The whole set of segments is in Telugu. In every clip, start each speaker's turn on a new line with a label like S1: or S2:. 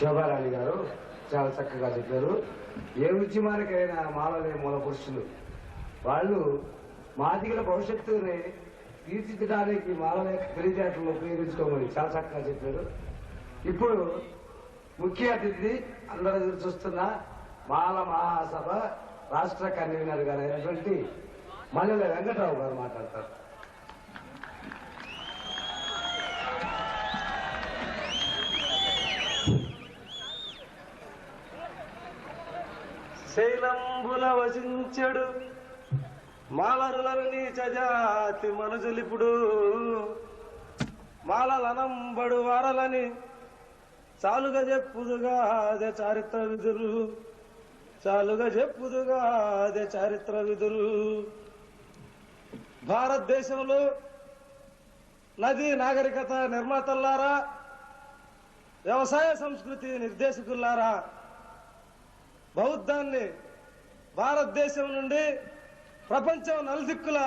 S1: శోభారాణి గారు చాలా చక్కగా చెప్పారు. ఏ ఉద్యమానికైనా మాలలే మూల పురుషులు. వాళ్ళు మాదిగల భవిష్యత్తుని తీర్చిదిద్దడానికి మాలల యొక్క ఉపయోగించుకోమని చాలా చక్కగా చెప్పారు. ఇప్పుడు ముఖ్య అతిథి అందరూ ఎదురు చూస్తున్న మాల మహాసభ రాష్ట్ర కన్వీనర్ గారు అయినటువంటి మల్లెల వెంకటరావు గారు మాట్లాడతారు.
S2: శైలంబుల వసించడు. మాలరులను నీచ జాతి మనుజులిపుడు. మాలలనంబడు వారలని చాలుగా చెప్పుదుగా అదే చారిత్ర విధులు. చాలుగా చెప్పుదుగా అదే చారిత్ర విధులు. భారతదేశంలో నది నాగరికత నిర్మాతల్లారా వ్యవసాయ సంస్కృతి నిర్దేశకులారా బౌద్ధాన్ని భారతదేశం నుండి ప్రపంచం నలుదిక్కుల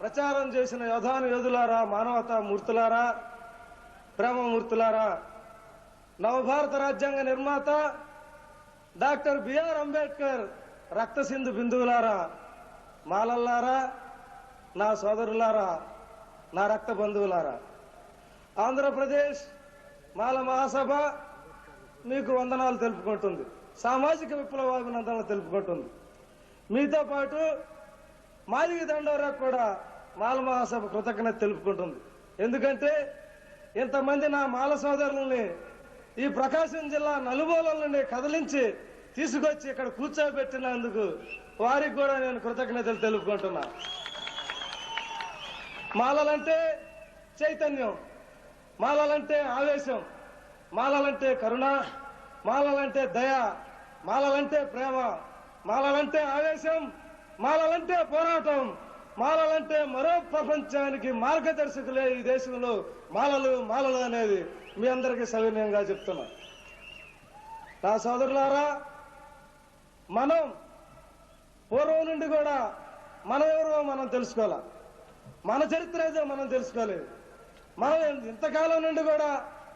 S2: ప్రచారం చేసిన యోధాను యోధులారా మానవతా మూర్తులారా ప్రేమమూర్తులారా నవభారత రాజ్యాంగ నిర్మాత డాక్టర్ బిఆర్ అంబేద్కర్ రక్త సింధు బిందువులారా మాలల్లారా నా సోదరులారా నా రక్త బంధువులారా. ఆంధ్రప్రదేశ్ మాల మహాసభ మీకు వందనాలు తెలుపుకుంటుంది. సామాజిక విప్లవాభినందనలు తెలుపుకుంటుంది. మీతో పాటు మాదిగ దండోరా కూడా మాల మహాసభ కృతజ్ఞత తెలుపుకుంటుంది. ఎందుకంటే ఇంతమంది నా మాల సోదరులని ఈ ప్రకాశం జిల్లా నలుమూలల నుండి కదిలించి తీసుకొచ్చి ఇక్కడ కూర్చోబెట్టినందుకు వారికి కూడా నేను కృతజ్ఞతలు తెలుపుకుంటున్నా. మాలలంటే చైతన్యం మాలలంటే ఆవేశం మాలలంటే కరుణ మాలలంటే దయ మాలలంటే ప్రేమ మాలలంటే ఆవేశం మాలలంటే పోరాటం మాలలంటే మరో ప్రపంచానికి మార్గదర్శకులే ఈ దేశంలో మాలలు మాలలు అనేది మీ అందరికీ సవినయంగా చెప్తున్నా. నా సోదరులారా మనం పూర్వం నుండి కూడా మన ఎవరో మనం తెలుసుకోవాలి? మన చరిత్ర ఏదో మనం తెలుసుకోలేదు మనం ఇంతకాలం నుండి కూడా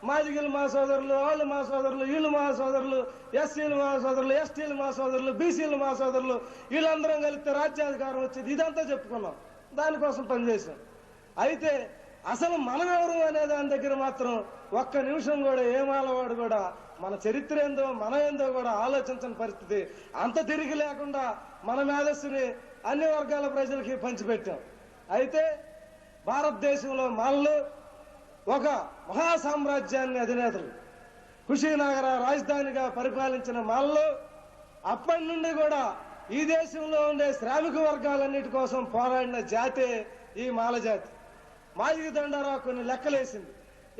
S2: మాదిగలు మా సోదరులు వాళ్ళు మా సోదరులు వీళ్ళు మా సోదరులు ఎస్సీలు మా సోదరులు ఎస్టీలు మా సోదరులు బీసీలు మా సోదరులు వీళ్ళందరం కలిస్తే రాజ్యాధికారం వచ్చేది. ఇదంతా చెప్పుకున్నాం. దానికోసం పనిచేసాం అయితే అసలు మనం ఎవరు అనే దాని దగ్గర మాత్రం ఒక్క నిమిషం కూడా ఏమాలవాడు కూడా మన చరిత్ర ఏందో మన ఏందో కూడా ఆలోచించని పరిస్థితి. అంత తిరిగి లేకుండా మన మేధస్సుని అన్ని వర్గాల ప్రజలకి పంచిపెట్టాం. అయితే భారతదేశంలో మాలలు ఒక మహా సామ్రాజ్యాన్ని అధినేతలు. కుషీనగర రాజధానిగా పరిపాలించిన మాలలు అప్పటి నుండి కూడా ఈ దేశంలో ఉండే శ్రామిక వర్గాలన్నిటి కోసం పోరాడిన జాతే ఈ మాల జాతి. మాజీ దండారా కొన్ని లెక్కలేసింది.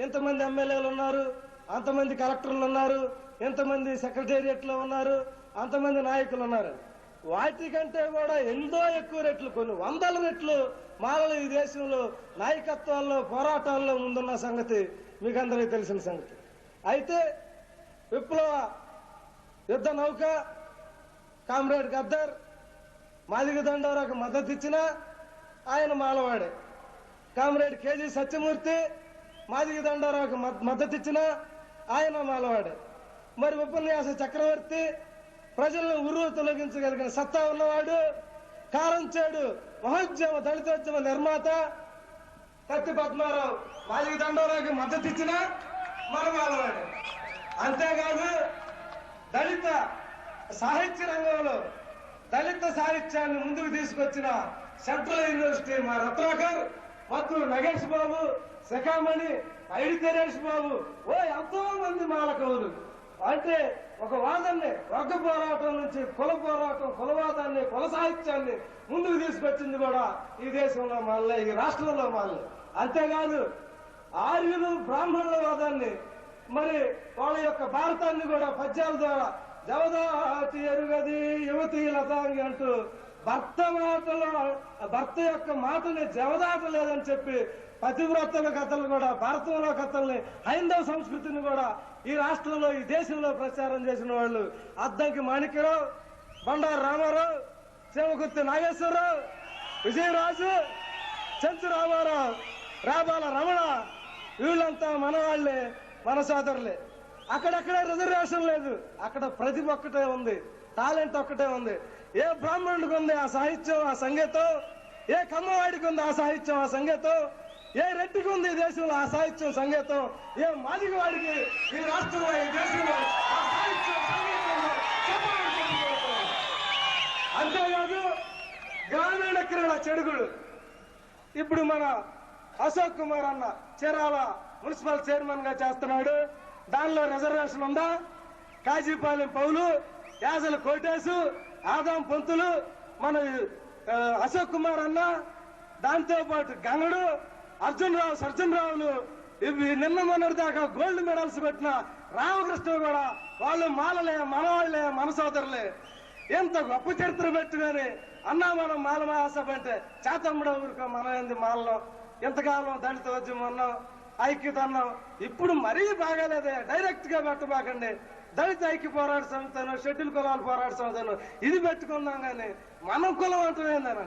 S2: ఇంతమంది ఎమ్మెల్యేలు ఉన్నారు? అంతమంది కలెక్టర్లు ఉన్నారు? ఇంతమంది సెక్రటేరియట్లో ఉన్నారు? అంతమంది నాయకులు ఉన్నారు? వాటికంటే కూడా ఎంతో ఎక్కువ రెట్లు కొన్ని వందల రెట్లు మాలలు ఈ దేశంలో నాయకత్వాల్లో పోరాటాల్లో ముందున్న సంగతి మీకు అందరికీ తెలిసిన సంగతి. అయితే విప్లవ యుద్ధ నౌక కామ్రేడ్ గద్దర్ మాదిగ దండవరకు మద్దతు ఇచ్చిన ఆయన మాలవాడే. Comrade K G Satyamurthy Madiga దండవరకు మద్దతు ఇచ్చిన ఆయన మాలవాడే. మరి ఉపన్యాస చక్రవర్తి ప్రజలను ఉరువు తొలగించగలిగిన సత్తా ఉన్నవాడు కారం చేడు మహోద్యమ దళితోద్యమ నిర్మాత కత్తి పద్మారావు. మాజీ దండవరాకి మద్దతు ఇచ్చిన మనం అంతేకాదు దళిత సాహిత్య రంగంలో దళిత సాహిత్యాన్ని ముందుకు తీసుకొచ్చిన సెంట్రల్ యూనివర్సిటీ మా రత్నాకర్ మత్తు నగేష్ బాబు శకామణి ఐడి తెరేష్ బాబు. ఓ ఎంతో మంది మాలకవులు. అంటే ఒక వాదాన్ని వర్గ పోరాటం నుంచి కుల పోరాటం కులవాదాన్ని కుల సాహిత్యాన్ని ముందుకు తీసుకొచ్చింది కూడా ఈ దేశంలో మాలే ఈ రాష్ట్రంలో మాలే అంతేకాదు ఆర్యులు బ్రాహ్మణుల వాదాన్ని మరి వాళ్ళ యొక్క భారతాన్ని కూడా పద్యాల ద్వారా జవదాతి ఎరుగది యువతి లతాంగి అంటూ భర్త మాటలో భర్త యొక్క మాటని జవదాటలేదని చెప్పి పతివ్రతల కథలు కూడా భారతంలో కథల్ని హైందవ సంస్కృతిని కూడా ఈ రాష్ట్రంలో ఈ దేశంలో ప్రచారం చేసిన వాళ్ళు అద్దంకి మాణిక్యరావు బండారు రామారావు శివకుర్తి నాగేశ్వరరావు విజయరాజు చెంచు రామారావు రాబాల రమణ వీళ్ళంతా మన వాళ్ళే మన సోదరులే. అక్కడక్కడ రిజర్వేషన్ లేదు. అక్కడ ప్రతిభ ఒక్కటే ఉంది టాలెంట్ ఒక్కటే ఉంది. ఏ బ్రాహ్మణుడికి ఉంది ఆ సాహిత్యం ఆ సంగీతం? ఏ కమ్మవాడికి ఉంది ఆ సాహిత్యం ఆ సంగీతం? ఏ రెట్టికి ఉంది ఈ దేశంలో ఆ సాహిత్యం సంగీతం? ఏ మాదిగ వాడికి ఈ రాష్ట్రంలో ఈ దేశంలో అంతేకాదు గ్రామీణ క్రీడ చెడుగుడు. ఇప్పుడు మన అశోక్ కుమార్ అన్న చీరాల మున్సిపల్ చైర్మన్గా చేస్తున్నాడు. దానిలో రిజర్వేషన్ ఉందా? కాజీపాలెం పౌలు యాజల కోటేసు ఆదాం పొంతులు మన అశోక్ కుమార్ అన్న దాంతోపాటు గంగడు అర్జున్ రావు సర్జన్ రావులు ఇవి నిన్న మొన్నటి దాకా గోల్డ్ మెడల్స్ పెట్టిన రామకృష్ణ కూడా వాళ్ళు మాలలే మనవాళ్ళే మన సోదరులే ఎంత గొప్ప చరిత్ర పెట్టుకొని అన్నా మనం మాల మహాసభ అంటే చేతమ్మడ ఊరుకో మనం ఏంది మాలలో? ఎంతకాలం దళిత ఉద్యమం అన్నాం ఐక్యత అన్నాం. ఇప్పుడు మరీ బాగాలేదే డైరెక్ట్గా పెట్టబాకండి. దళిత ఐక్య పోరాట సంస్థను షెడ్యూల్ కులాల పోరాట సంస్థను ఇది పెట్టుకుందాం కానీ మనం కులం అంటున్నాయండి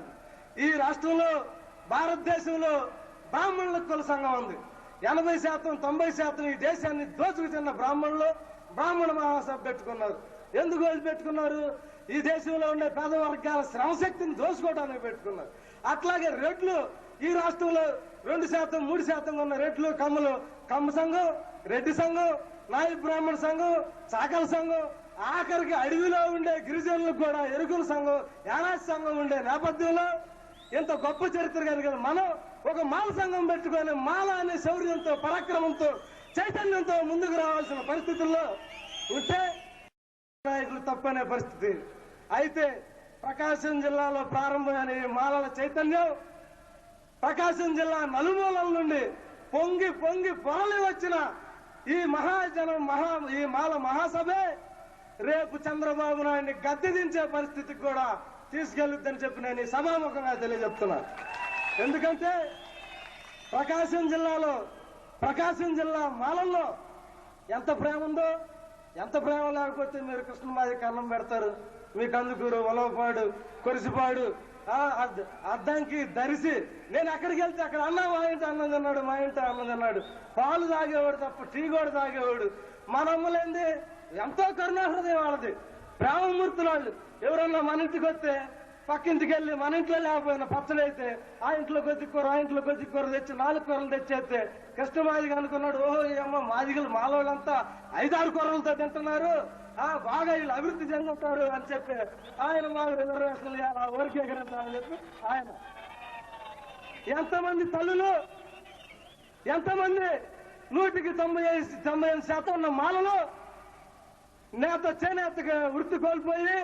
S2: ఈ రాష్ట్రంలో భారతదేశంలో బ్రాహ్మణుల కుల సంఘం ఉంది. ఎనభై శాతం తొంభై శాతం ఈ దేశాన్ని దోచుకు తిన్న బ్రాహ్మణులు బ్రాహ్మణ మహాసభ పెట్టుకున్నారు. ఎందుకు పెట్టుకున్నారు? ఈ దేశంలో ఉండే పేద వర్గాల శ్రమశక్తిని దోచుకోవడానికి పెట్టుకున్నారు. అట్లాగే రెడ్లు ఈ రాష్ట్రంలో రెండు శాతం మూడు శాతం ఉన్న రెడ్లు కమ్మలు కమ్మ సంఘం రెడ్డి సంఘం నాయ బ్రాహ్మణ సంఘం చాకల సంఘం ఆఖరికి అడవిలో ఉండే గిరిజనులకు కూడా ఎరుకుల సంఘం యానాసి సంఘం ఉండే నేపథ్యంలో ఇంత గొప్ప చరిత్ర కలిగిన మనం ఒక మాల సంఘం పెట్టుకొని మాల అనే శౌర్యంతో పరాక్రమంతో చైతన్యంతో ముందుకు రావాల్సిన పరిస్థితుల్లో ఉంటే నాయకులు తప్పనే పరిస్థితి. అయితే ప్రకాశం జిల్లాలో ప్రారంభమైన ఈ మాలల చైతన్యం. ప్రకాశం జిల్లా నలుమూలల నుండి పొంగి పొంగి పొరలి వచ్చిన ఈ మహాజనం మహా ఈ మాల మహాసభే రేపు చంద్రబాబు నాయుడిని గద్దె దించే పరిస్థితికి కూడా తీసుకెళ్ళొద్దని చెప్పి నేను ఈ సభాముఖంగా తెలియజెప్తున్నా. ఎందుకంటే ప్రకాశం జిల్లాలో ప్రకాశం జిల్లా మాలల్లో ఎంత ప్రేమ ఉందో ఎంత ప్రేమ లేకపోతే మీరు కృష్ణమాది కన్నం పెడతారు. మీ కందుకూరు ఒలవపాడు కొరిసిపాడు అద్- అద్దంకి దరిసి. నేను ఎక్కడికి వెళ్తే అక్కడ అన్న మా ఇంటి అన్నం తిన్నాడు మా ఇంటి అన్నం తిన్నాడు. పాలు తాగేవాడు తప్ప టీ కూడా తాగేవాడు. మన అమ్మలేంది? ఎంతో కరుణాహృదయం వాళ్ళది. ప్రేమమూర్తులు వాళ్ళు. ఎవరన్నా మన ఇంటికి వస్తే పక్కింటికి వెళ్ళి మన ఇంట్లో లేకపోయినా పచ్చడైతే ఆ ఇంట్లో కొద్ది కూర ఆ ఇంట్లో కొద్ది కూర తెచ్చి నాలుగు కూరలు తెచ్చేస్తే కృష్ణమాదిగా అనుకున్నాడు ఓహో ఈ అమ్మ మాదిగలు మాలోళ్ళంతా ఐదారు కూరలతో తింటున్నారు. ఆ బాగా వీళ్ళు అభివృద్ధి చెందుతారు అని చెప్పి ఆయన మాకు రిజర్వేషన్లు ఇవ్వాలా, ఊరికే అని చెప్పి ఆయన. ఎంతమంది తల్లులు ఎంతమంది నూటికి తొంభై ఐదు తొంభై ఐదు శాతం ఉన్న మాలలు నేత చేనేతగా వృత్తి కోల్పోయి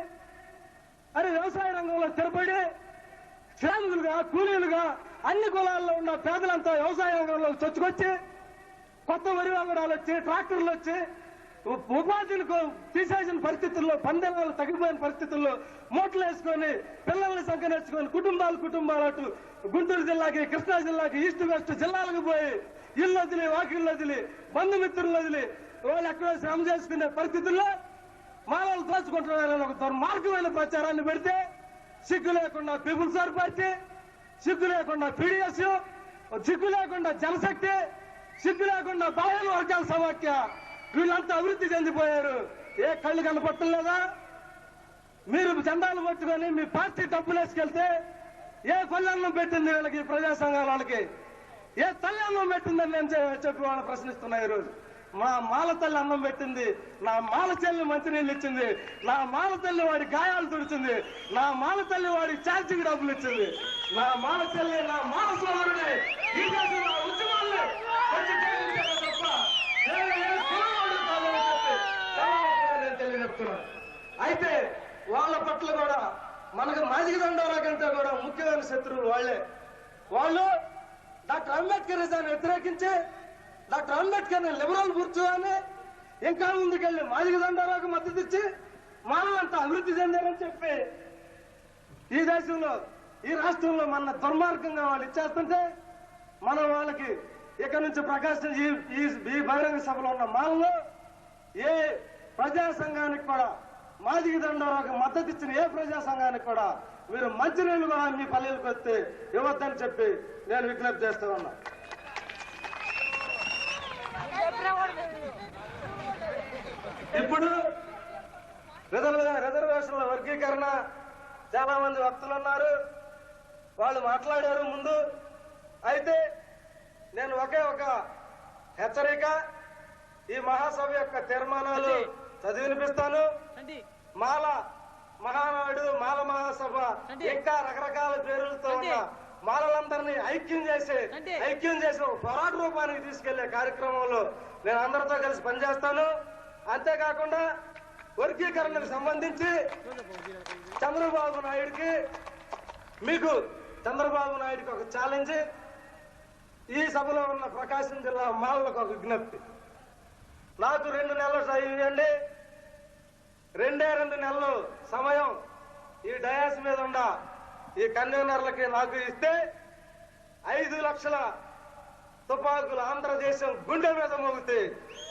S2: అరే వ్యవసాయ రంగంలో స్థిరపడి శ్రామికులుగా కూలీలుగా అన్ని కులాల్లో ఉన్న పేదలంతా వ్యవసాయ రంగంలో చొచ్చుకొచ్చి కొత్త వరి వంగడాలు వచ్చి ట్రాక్టర్లు వచ్చి ఉ- ఉపాధిలకు తీసేసిన పరిస్థితుల్లో పందెనాలు తగ్గిపోయిన పరిస్థితుల్లో మూటలు వేసుకొని పిల్లల్ని నేర్చుకొని కుటుంబాలు కుటుంబాలు అటు గుంటూరు జిల్లాకి కృష్ణా జిల్లాకి ఈస్ట్ వెస్ట్ జిల్లాలకు పోయి ఇల్లు వదిలి వాకిళ్ళు వదిలి బంధుమిత్రులు వదిలి వాళ్ళు ఎక్కడో శ్రమ చేసుకునే పరిస్థితుల్లో మాలలు దోచుకుంటున్నారని ఒక దుర్మార్గమైన ప్రచారాన్ని పెడితే సిగ్గు లేకుండా పీపుల్స్ వార్ పార్టీ సిగ్గు లేకుండా పీడిఎస్ సిగ్గు లేకుండా జనశక్తి సిగ్గు లేకుండా బాహ్య వర్గాల సమాఖ్య వీళ్ళంతా అభివృద్ధి చెందిపోయారు. ఏ కళ్ళు కనపట్టలేదా మీరు జెండాలు పట్టుకొని మీ పార్టీ డబ్బులు వేసుకెళ్తే ఏ కొల్లన్నం పెట్టింది వీళ్ళకి ఈ ప్రజా సంఘాల వాళ్ళకి? ఏ తల్లి అన్నం పెట్టిందని నేను చెప్పి వాళ్ళని ప్రశ్నిస్తున్నా ఈరోజు. మా మాల తల్లి అన్నం పెట్టింది. నా మాల చెల్లి మంచినీళ్ళు ఇచ్చింది. నా మాల తల్లి వాడి గాయాలు తుడిచింది. నా మాల తల్లి వాడి ఛార్జింగ్ డబ్బులు ఇచ్చింది. నా మాల చెల్లి నా మాల సోదరుడి. ఈ తప్ప అయితే వాళ్ళ పట్ల కూడా మనకు మాజిక దండోరా కంటే కూడా ముఖ్యమైన శత్రువులు వాళ్ళే. వాళ్ళు డాక్టర్ అంబేద్కర్ దాన్ని వ్యతిరేకించి డాక్టర్ అంబేద్కర్ లిబరల్ కూర్చోగానే ఇంకా ముందుకెళ్ళి మాదిక దండాలకు మద్దతు ఇచ్చి అంత అభివృద్ధి చెందారని చెప్పి ఈ దేశంలో ఈ రాష్ట్రంలో మన దుర్మార్గంగా వాళ్ళు ఇచ్చేస్తుంటే మనం వాళ్ళకి ఇక్కడ నుంచి ప్రకాశం ఈ ఈ- బహిరంగ సభలో ఉన్న మాలలో ఏ ప్రజా సంఘానికి కూడా మాదిక దండాలకు మద్దతు ఇచ్చిన ఏ ప్రజా సంఘానికి కూడా మీరు మంచినీళ్ళు కూడా మీ పల్లెలకు వస్తే ఇవ్వద్దని చెప్పి నేను విజ్ఞప్తి చేస్తూ ఉన్నా. ఇప్పుడు రిజర్వ్ రిజర్వేషన్ల వర్గీకరణ చాలా మంది వక్తలు ఉన్నారు వాళ్ళు మాట్లాడారు ముందు అయితే నేను ఒకే ఒక హెచ్చరిక ఈ మహాసభ యొక్క తీర్మానాలు చదివి వినిపిస్తాను
S3: రండి
S2: మాల మహానాడు మాల మహాసభ. ఇంకా రకరకాల పేర్లతో ఉన్న. మాలలందరినీ ఐక్యం చేసి. ఐక్యం చేసి ఒక పోరాట రూపానికి తీసుకెళ్ళే కార్యక్రమంలో నేను అందరితో కలిసి పనిచేస్తాను. అంతేకాకుండా వర్గీకరణకు సంబంధించి చంద్రబాబు నాయుడికి మీకు చంద్రబాబు నాయుడికి ఒక ఛాలెంజ్ ఈ సభలో ఉన్న ప్రకాశం జిల్లా మాలకు ఒక విజ్ఞప్తి. నాకు రెండు నెలలు టైం ఇవ్వండి రెండే రెండు నెలలు సమయం ఈ డయాస్ మీద ఉన్న ఈ కన్వీనర్లకి నాకు ఇస్తే ఐదు లక్షల తుపాకులు ఆంధ్రదేశం గుండె మీద మోగితే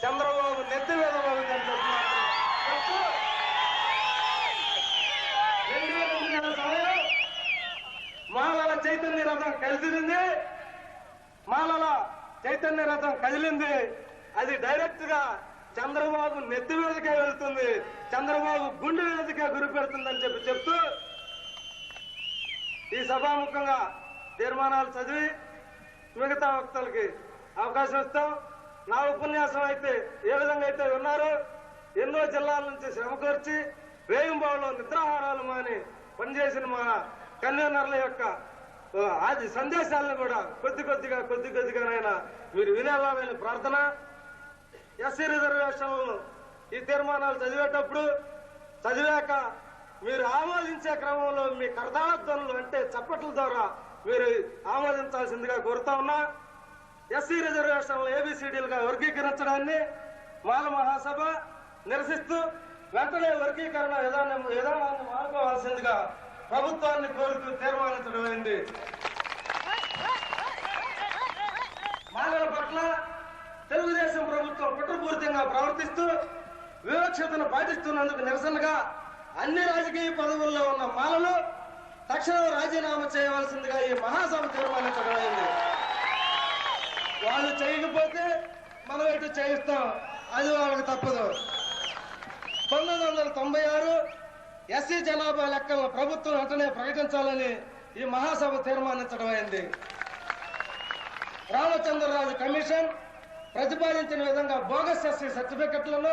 S2: చంద్రబాబు నెత్తి మీద మోగింది అని మాలల చైతన్య రథం కలిసింది మాలల చైతన్య రథం కదిలింది. అది డైరెక్ట్గా చంద్రబాబు నెత్తి మీదకే వెళ్తుంది. చంద్రబాబు గుండె మీదకే గురి పెడుతుందని చెప్పి చెప్తూ ఈ సభాముఖంగా తీర్మానాలు చదివి మిగతా వక్తలకి అవకాశం ఇస్తాం. నా ఉపన్యాసం అయితే ఏ విధంగా అయితే ఉన్నారో ఎన్నో జిల్లాల నుంచి సమకూర్చి వేయంబావులో నిద్రాహారాలు మాని పనిచేసిన మా కన్వీనర్ల యొక్క ఆది సందేశాలను కూడా కొద్ది కొద్దిగా కొద్ది కొద్దిగానైనా మీరు వినాలని ప్రార్థన. ఎస్సీ రిజర్వేషన్లను ఈ తీర్మానాలు చదివేటప్పుడు చదివాక మీరు ఆమోదించే క్రమంలో మీ కర్తాళధ్వనులు అంటే చప్పట్ల ద్వారా మీరు ఆమోదించాల్సిందిగా కోరుతా ఉన్నా ఎస్సీ రిజర్వేషన్లు ఏబిసిడీలుగా వర్గీకరించడాన్ని మాల మహాసభ నిరసిస్తూ వెంటనే వర్గీకరణ విధానం విధానాన్ని మానుకోవాల్సిందిగా ప్రభుత్వాన్ని కోరుతూ తీర్మానించడం అయింది. మాలల పట్ల తెలుగుదేశం ప్రభుత్వం కుట్రపూరితంగా ప్రవర్తిస్తూ వివక్షతను పాటిస్తున్నందుకు నిరసనగా అన్ని రాజకీయ పదవుల్లో ఉన్న మాలలు తక్షణం రాజీనామా చేయవలసిందిగా ఈ మహాసభ తీర్మానించడమైంది వాళ్ళు చేయకపోతే మనం ఇటు చేయిస్తాం? అది వాళ్ళకి తప్పదు. పంతొమ్మిది వందల తొంభై ఆరు ఎస్సీ జనాభా లెక్కలను ప్రభుత్వం వెంటనే ప్రకటించాలని ఈ మహాసభ తీర్మానించడమైంది రామచంద్రరాజు కమిషన్ ప్రతిపాదించిన విధంగా బోగస్ ఎస్సీ సర్టిఫికెట్లను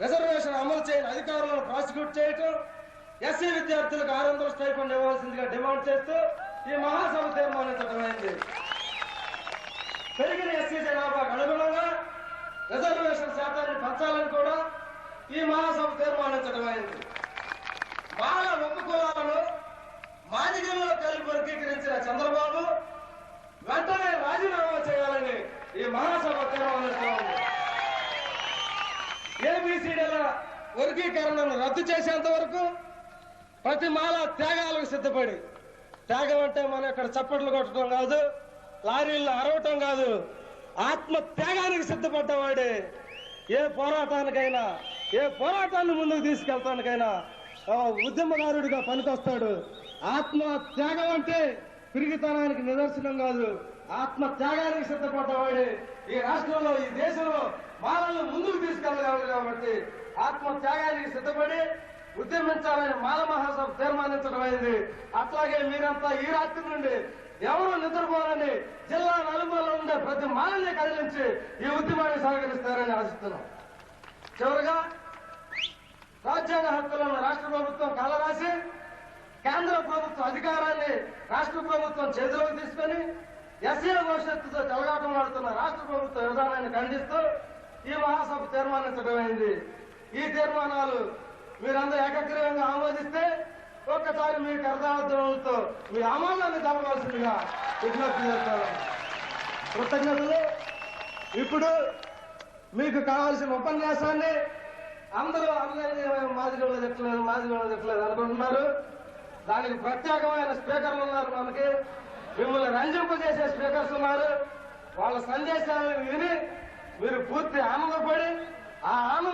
S2: రిజర్వేషన్ అమలు చేయని అధికారులను ప్రాసిక్యూట్ చేయటం ఎస్సీ విద్యార్థులకు ఆరు వందల స్టైఫండ్ ఇవ్వాల్సిందిగా డిమాండ్ చేస్తూ ఈ మహాసభ తీర్మానించడమైంది పెరిగిన ఎస్సీ జనాభాకు అనుగుణంగా రిజర్వేషన్ శాతాన్ని పెంచాలని కూడా ఈ మహాసభ తీర్మానించడమైంది. మాల ఉపకులాలను మాదిగల్లో కలిపి వర్గీకరించిన చంద్రబాబు వెంటనే రాజీనామా చేయాలని ఈ మహాసభ తీర్మానిస్తోంది ఏబిసిడీల వర్గీకరణను రద్దు చేసేంత వరకు ప్రతి మాల త్యాగాలకు సిద్ధపడి. త్యాగం అంటే మనం ఇక్కడ చప్పట్లు కొట్టడం కాదు లారీల్లో అరవటం కాదు ఆత్మ త్యాగానికి సిద్ధపడ్డవాడే. ఏ పోరాటానికైనా ఏ పోరాటాన్ని ముందుకు తీసుకెళ్తానికైనా ఆ, ఉద్యమకారుడిగా పనికొస్తాడు. ఆత్మ త్యాగం అంటే పిరిగితనానికి నిదర్శనం కాదు ఆత్మ త్యాగానికి సిద్ధపడ్డవాడే. ఈ రాష్ట్రంలో ఈ దేశంలో మాలను ముందుకు తీసుకెళ్ళగలడు కాబట్టి ఆత్మ త్యాగానికి సిద్ధపడి ఉద్యమించాలని మాల మహాసభ తీర్మానించడం అయింది. అట్లాగే మీరంతా ఈ రాత్రి నుండి ఎవరు నిద్రపోరని జిల్లా నలుమూలలో ఉండే ప్రతి మాలని కదిలించి ఈ ఉద్యమాన్ని సహకరిస్తారని ఆశిస్తున్నాం. చివరిగా రాజ్యాంగ హక్కులను రాష్ట్ర ప్రభుత్వం కలరాసి కేంద్ర ప్రభుత్వ అధికారాన్ని రాష్ట్ర ప్రభుత్వం చేతిలోకి తీసుకొని ఎస్ఏ భవిష్యత్తుతో చెలగాటమాడుతున్న రాష్ట్ర ప్రభుత్వ విధానాన్ని ఖండిస్తూ ఈ మహాసభ తీర్మానించడమైంది ఈ తీర్మానాలు మీరందరూ ఏకగ్రీవంగా ఆమోదిస్తే ఒక్కసారి మీ కర్తార్థులతో మీ ఆమోదాన్ని తెలవాల్సిందిగా విజ్ఞప్తి చేస్తాను. కృతజ్ఞతలు. ఇప్పుడు మీకు కావాల్సిన ఉపన్యాసాన్ని అందరూ అందరి మాదిగోళ్ళు చెప్పలేదు మాదిగోళ్ళు చెప్పలేదు అనుకుంటున్నారు. దానికి ప్రత్యేకమైన స్పీకర్లు ఉన్నారు మనకి. మిమ్మల్ని రంజింపజేసే స్పీకర్స్ ఉన్నారు. వాళ్ళ సందేశాలను విని మీరు పూర్తి ఆనందపడి ఆ ఆనందం